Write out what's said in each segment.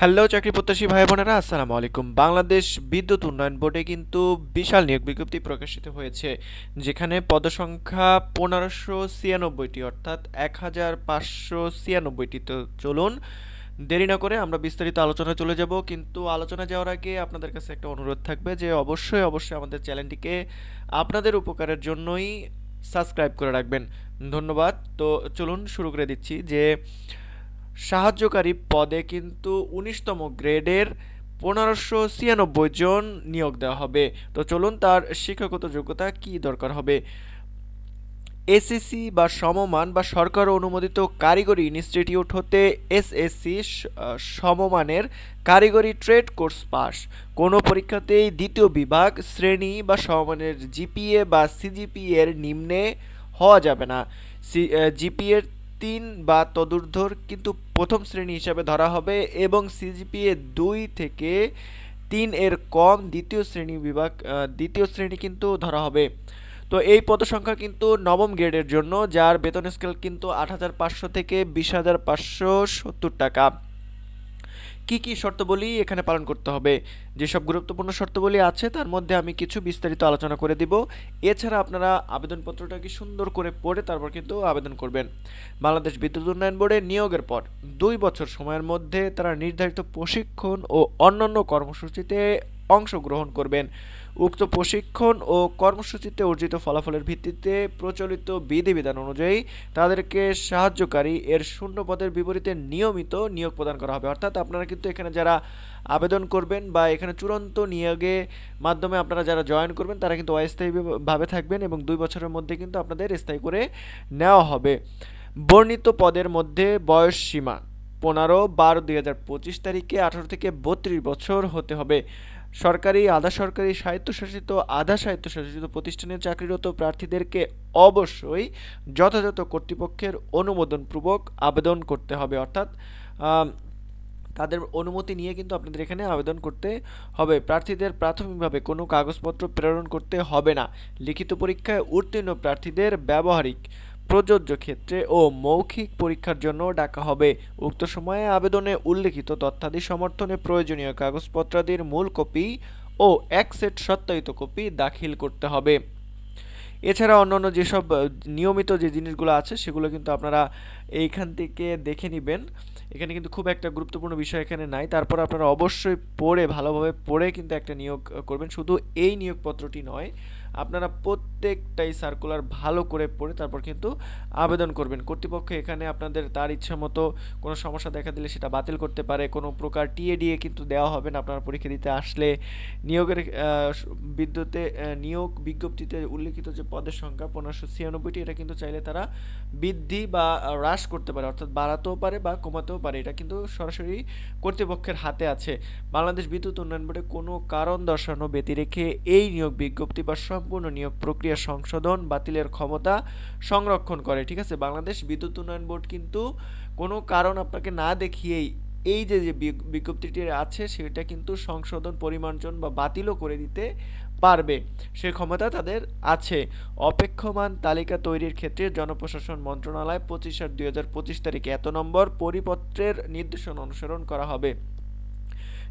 Hello, চাকরি প্রত্যাশী ভাই বোনেরা, আসসালামু আলাইকুম। বাংলাদেশ বিদ্যুৎ উন্নয়ন বোর্ডে কিন্তু বিশাল নিয়োগ বিজ্ঞপ্তি প্রকাশিত হয়েছে, যেখানে পদসংখ্যা পনেরোশো ছিয়ানব্বইটি, অর্থাৎ এক হাজার পাঁচশো ছিয়ানব্বইটি। তো চলুন, দেরি না করে আমরা বিস্তারিত আলোচনা চলে যাব। কিন্তু আলোচনা যাওয়ার আগে আপনাদের কাছে একটা অনুরোধ থাকবে যে অবশ্যই অবশ্যই আমাদের চ্যানেলটিকে আপনাদের উপকারের জন্যই সাবস্ক্রাইব করে রাখবেন। ধন্যবাদ। তো চলুন, শুরু করে দিচ্ছি যে সাহায্যকারী পদে কিন্তু উনিশতম গ্রেডের পনেরোশো ছিয়ানব্বই জন নিয়োগ দেওয়া হবে। তো চলুন তার শিক্ষাগত যোগ্যতা কি দরকার হবে? এসএসসি বা সমমান বা সরকার অনুমোদিত কারিগরি ইনস্টিটিউট হতে এসএসসি সমমানের কারিগরি ট্রেড কোর্স পাস। কোনো পরীক্ষাতেই দ্বিতীয় বিভাগ, শ্রেণি বা সমমানের জিপিএ বা সিজিপিএর নিম্নে হওয়া যাবে না। সি জিপিএ তিন বা তদূর্ধ্বর কিন্তু প্রথম শ্রেণি হিসাবে ধরা হবে এবং সিজিপিএ দুই থেকে তিন এর কম দ্বিতীয় শ্রেণি বিভাগ দ্বিতীয় শ্রেণি কিন্তু ধরা হবে। তো এই পদসংখ্যা কিন্তু নবম গ্রেডের জন্য, যার বেতন স্কেল কিন্তু আট হাজার পাঁচশো থেকে বিশ হাজার পাঁচশো সত্তর টাকা। কি কি শর্তাবলী এখানে পালন করতে হবে? যেসব গুরুত্বপূর্ণ শর্তাবলী আছে, তার মধ্যে আমি কিছু বিস্তারিত আলোচনা করে দিব। এছাড়া আপনারা আবেদনপত্রটাকে সুন্দর করে পড়ে তারপর কিন্তু আবেদন করবেন। বাংলাদেশ বিদ্যুৎ উন্নয়ন বোর্ডে নিয়োগের পর দুই বছর সময়ের মধ্যে তারা নির্ধারিত প্রশিক্ষণ ও অন্যান্য কর্মসূচিতে অংশগ্রহণ করবেন। উক্ত প্রশিক্ষণ ও কর্মসূচিতে অর্জিত ফলাফলের ভিত্তিতে প্রচলিত বিধিবিধান অনুযায়ী তাদেরকে সাহায্যকারী এর শূন্য পদের বিপরীতে নিয়মিত নিয়োগ প্রদান করা হবে। অর্থাৎ আপনারা কিন্তু এখানে যারা আবেদন করবেন বা এখানে চূড়ান্ত নিয়োগে মাধ্যমে আপনারা যারা জয়েন করবেন, তারা কিন্তু অস্থায়ীভাবে থাকবেন এবং দুই বছরের মধ্যে কিন্তু আপনাদের স্থায়ী করে নেওয়া হবে। বর্ণিত পদের মধ্যে বয়স সীমা পনেরো, বারো দুই হাজার পঁচিশ তারিখে আঠারো থেকে বত্রিশ বছর হতে হবে। সরকারি, আধা সরকারি, স্বায়ত্তশাসিত, আধা স্বায়ত্তশাসিত প্রতিষ্ঠানে চাকরিরত প্রার্থীদেরকে অবশ্যই যথাযথ কর্তৃপক্ষের অনুমোদনপূর্বক আবেদন করতে হবে। অর্থাৎ তাদের অনুমতি নিয়ে কিন্তু আপনাদের এখানে আবেদন করতে হবে। প্রার্থীদের প্রাথমিকভাবে কোনো কাগজপত্র প্রেরণ করতে হবে না। লিখিত পরীক্ষায় উত্তীর্ণ প্রার্থীদের ব্যবহারিক প্রযোজ্য ক্ষেত্রে ও মৌখিক পরীক্ষার জন্য ডাকা হবে। উক্ত সময়ে আবেদনে উল্লেখিত তথ্যাদি সমর্থনে প্রয়োজনীয় কাগজপত্রাদির মূল কপি ও এক সেট সত্যায়িত কপি দাখিল করতে হবে। এছাড়া অন্যান্য যেসব নিয়মিত যে জিনিসগুলো আছে সেগুলো কিন্তু আপনারা এইখান থেকে দেখে নেবেন। এখানে কিন্তু খুব একটা গুরুত্বপূর্ণ বিষয় এখানে নাই। তারপর আপনারা অবশ্যই পড়ে, ভালোভাবে পড়ে কিন্তু একটা নিয়োগ করবেন। শুধু এই নিয়োগপত্রটি নয়, আপনারা প্রত্যেকটাই সার্কুলার ভালো করে পড়ে তারপর কিন্তু আবেদন করবেন। কর্তৃপক্ষ এখানে আপনাদের তার ইচ্ছা মতো কোনো সমস্যা দেখা দিলে সেটা বাতিল করতে পারে। কোনো প্রকার টিএডিএ কিন্তু দেওয়া হবে না আপনারা পরীক্ষা দিতে আসলে। নিয়োগের বিদ্যুতে নিয়োগ বিজ্ঞপ্তিতে উল্লেখিত যে পদের সংখ্যা পনেরোশো ছিয়ানব্বইটি, এটা কিন্তু চাইলে তারা বৃদ্ধি বা হ্রাস করতে পারে, অর্থাৎ বাড়াতেও পারে বা কমাতেও পারে, এটা কিন্তু সরাসরি কর্তৃপক্ষের হাতে আছে। বাংলাদেশ বিদ্যুৎ উন্নয়ন বোর্ডে কোনো কারণ দর্শানো ব্যতি রেখে এই নিয়োগ বিজ্ঞপ্তি বা সম্পূর্ণ নিয়োগ প্রক্রিয়া সংশোধন, বাতিলের ক্ষমতা সংরক্ষণ করে, ঠিক আছে? বাংলাদেশ বিদ্যুৎ উন্নয়ন বোর্ড কিন্তু কোনো কারণ আপনাকে না দেখিয়েই এই যে যে বিজ্ঞপ্তিটি আছে, সেটা কিন্তু সংশোধন, পরিমার্জন বা বাতিলও করে দিতে পারবে। সে ক্ষমতা তাদের আছে। অপেক্ষমান তালিকা তৈরির ক্ষেত্রে জনপ্রশাসন মন্ত্রণালয় পঁচিশ আট দুই হাজার পঁচিশ তারিখে এত নম্বর পরিপত্রের নির্দেশনা অনুসরণ করা হবে।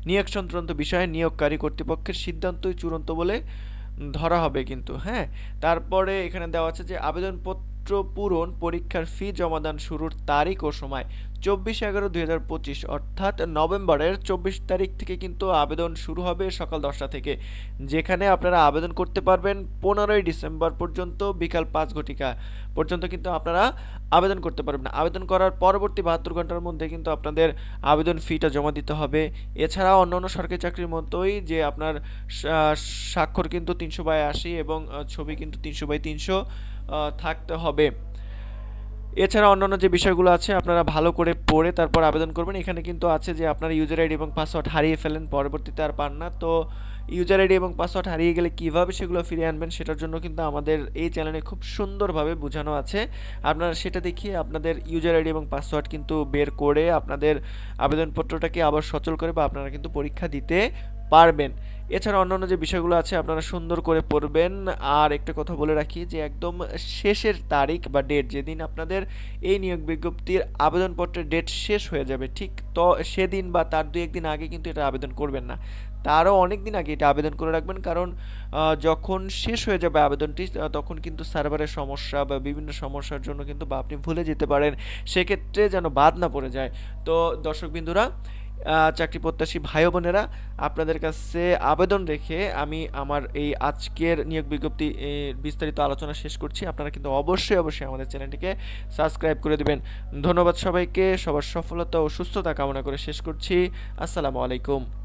নিয়োগ সংক্রান্ত বিষয়ে নিয়োগকারী কর্তৃপক্ষের সিদ্ধান্তই চূড়ান্ত বলে ধরা হবে কিন্তু হ্যাঁ? তারপরে এখানে দেওয়া আছে যে, আবেদনপত্র পূরণ পরীক্ষার ফি জমাদান শুরুর তারিখ ও সময়। চব্বিশ এগারো দুই হাজার পঁচিশ, অর্থাৎ নভেম্বরের চব্বিশ তারিখ থেকে কিন্তু আবেদন শুরু হবে সকাল দশটা থেকে। যেখানে আপনারা আবেদন করতে পারবেন পনেরোই ডিসেম্বর পর্যন্ত বিকাল পাঁচ ঘটিকা পর্যন্ত কিন্তু আপনারা আবেদন করতে পারবেন। আবেদন করার পরবর্তী বাহাত্তর ঘণ্টার মধ্যে কিন্তু আপনাদের আবেদন ফিটা জমা দিতে হবে। এছাড়া অন্যান্য সরকারি চাকরির মতোই যে আপনার স্বাক্ষর কিন্তু তিনশো বাই আশি এবং ছবি কিন্তু তিনশো বাই তিনশো থাকতে হবে। এছাড়া অন্যান্য যে বিষয়গুলো আছে, আপনারা ভালো করে পড়ে তারপর আবেদন করবেন। এখানে কিন্তু আছে যে, আপনার ইউজার আইডি এবং পাসওয়ার্ড হারিয়ে ফেলেন, পরবর্তীতে আর পান না। তো ইউজার আইডি এবং পাসওয়ার্ড হারিয়ে গেলে কীভাবে সেগুলো ফিরিয়ে আনবেন, সেটার জন্য কিন্তু আমাদের এই চ্যানেলে খুব সুন্দরভাবে বোঝানো আছে। আপনারা সেটা দেখিয়ে আপনাদের ইউজার আইডি এবং পাসওয়ার্ড কিন্তু বের করে আপনাদের আবেদনপত্রটাকে আবার সচল করে বা আপনারা কিন্তু পরীক্ষা দিতে পারবেন। এছাড়া অন্যান্য যে বিষয়গুলো আছে আপনারা সুন্দর করে পড়বেন। আর একটা কথা বলে রাখি যে একদম শেষের তারিখ বা ডেট যেদিন আপনাদের এই নিয়োগ বিজ্ঞপ্তির আবেদনপত্রের ডেট শেষ হয়ে যাবে ঠিক তো সেদিন বা তার দু একদিন আগে কিন্তু এটা আবেদন করবেন না। তারও অনেক দিন আগে এটা আবেদন করে রাখবেন কারণ যখন শেষ হয়ে যাবে আবেদনটি তখন কিন্তু সার্ভারের সমস্যা বা বিভিন্ন সমস্যার জন্য কিন্তু বা আপনি ভুলে যেতে পারেন। সেক্ষেত্রে যেন বাদ না পড়ে যায়। তো দর্শক বিন্দুরা আহ, চাকরি প্রত্যাশী ভাই বোনেরা, আপনাদের কাছে আবেদন রেখে আমি আমার এই আজকের নিয়োগ বিজ্ঞপ্তি বিস্তারিত আলোচনা শেষ করছি। আপনারা কিন্তু অবশ্যই অবশ্যই আমাদের চ্যানেলটিকে সাবস্ক্রাইব করে দেবেন। ধন্যবাদ সবাইকে, সবার সফলতা ও সুস্থতা কামনা করে শেষ করছি। আসসালামু আলাইকুম।